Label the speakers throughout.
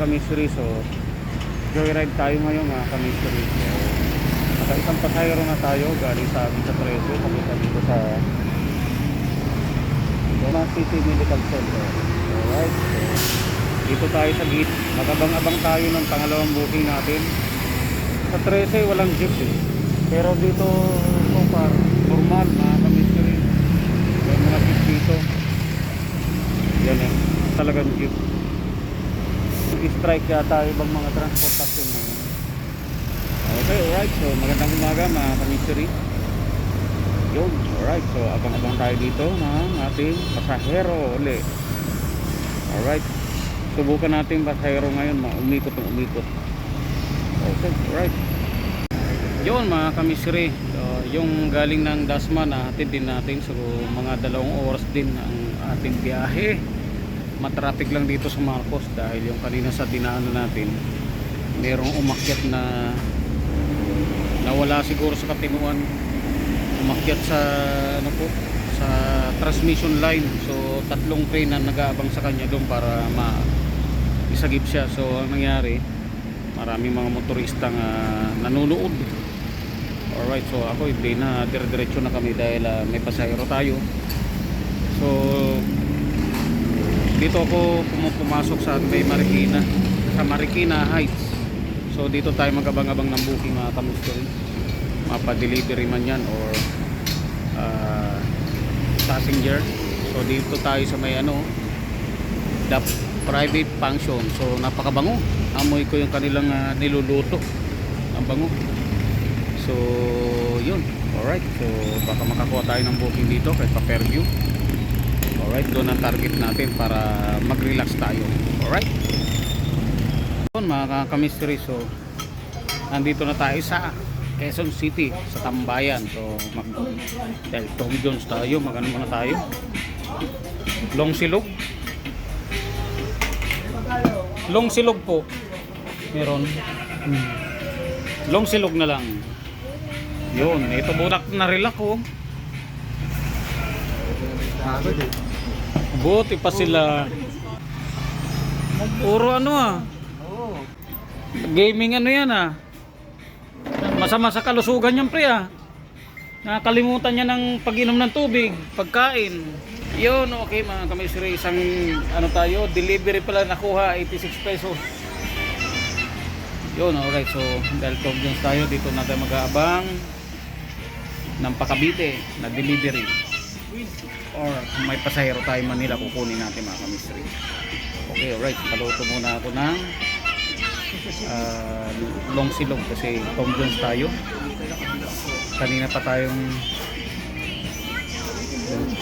Speaker 1: kamisri. So, joyride tayo ngayon mga kamisri. So, naka isang pasayro na tayo galing sa amin sa Preso. Papunta dito sa Roma City Medical Center. Alright. So, dito tayo sa gate. Magabang-abang tayo ng pangalawang booking natin. Sa 13 walang jeep eh. Pero dito so far, normal mga kamisri. May mga jeep dito. Yan eh. Talagang jeep. I-strike yata ibang mga transportasyon ngayon. Okay, alright. So, magandang umaga mga kamisri. Yun, alright. So, abang-abang tayo dito ng ating pasahero uli. Alright. Subukan natin pasahero ngayon, umikot ng umikot. Okay, alright. Yun mga kamisri, so, yung galing ng Dasma na hatid din natin so mga dalawang oras din ang ating biyahe. Matraffic lang dito sa Marcos dahil yung kanina sa dinaanan natin merong umakyat na nawala siguro sa katinuan. Umakyat sa ano po sa transmission line. So tatlong train na nag-aabang sa kanya doon para ma isagip siya. So ang nangyari maraming mga motorista nga nanonood. Alright so ako hindi na dire-diretso na kami dahil ah, may pasahero tayo. So dito ako pumupumasok sa may Marikina sa Marikina Heights. So dito tayo magabang-abang ng booking mga kamustoy mapa-delivery man yan or ah, passenger. So dito tayo sa may ano the private function. So napakabango. Amoy ko yung kanilang ah, niluluto. Ang bango. So yun. Alright. So baka makakuha tayo ng booking dito kahit pa per view alright doon ang target natin para mag relax tayo. Alright. Yun mga kamistry so nandito na tayo sa Quezon City sa Tambayan. So mag dahil Tom Jones tayo magano muna tayo? Long Silog? Long Silog po. Meron. Hmm. Long Silog na lang. Yun ito budak na relax oh buti pa sila. Puro ano ah. Gaming ano yan ah. Masama sa kalusugan yan pre ah. Nakakalimutan niya ng pag-inom ng tubig pagkain. Yun okay mga kamisri isang ano tayo delivery pala nakuha 86 pesos. Yun alright so dahil Jones tayo dito na mag-aabang ng Pakabite na delivery or may pasahero tayo Manila kukunin natin mga kamisri okay alright. Paluto muna ako ng ah, long silog kasi Tom Jones tayo. Kanina pa tayong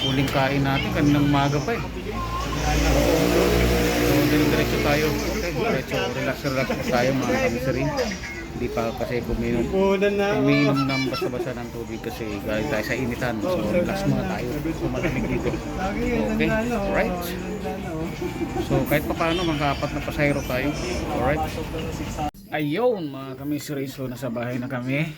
Speaker 1: huling kain natin kaninang umaga pa eh. So diretso tayo. Okay diretso. Relax relax tayo mga kamisri hindi pa kasi kuminom umiinom ng basta-basta ng tubig kasi galing tayo sa initan so relax muna tayo. So malamig dito. Okay alright. So kahit pa paano mga apat na pasahero tayo. Alright. Ayun mga kamisri so nasa bahay na kami.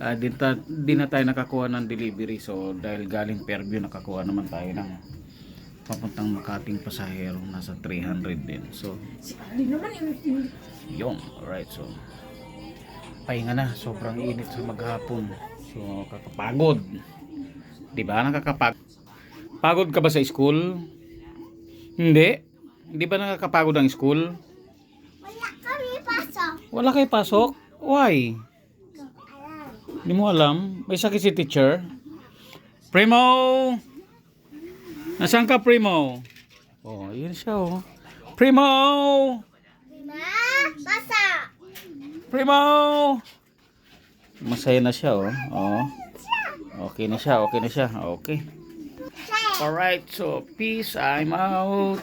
Speaker 1: Ah, din, ta, din na tayo nakakuha ng delivery. So dahil galing Fairview nakakuha naman tayo ng papuntang Makating pasahero nasa 300 din. So yun. Alright so pahinga na. Sobrang init sa maghapon. So kakapagod. Di ba nakakapagod pagod ka ba sa school? Hindi. Hindi ba nakakapagod ang school?
Speaker 2: Wala kami pasok.
Speaker 1: wala kayo pasok? Why? Hindi mo alam? May sakit si teacher? Primo nasaan ka Primo oh yun siya oh Primo
Speaker 2: Ma, basa.
Speaker 1: Primo! Masaya na siya, oh. oh. Okay na siya, okay na siya. Okay. Alright, so peace. I'm out.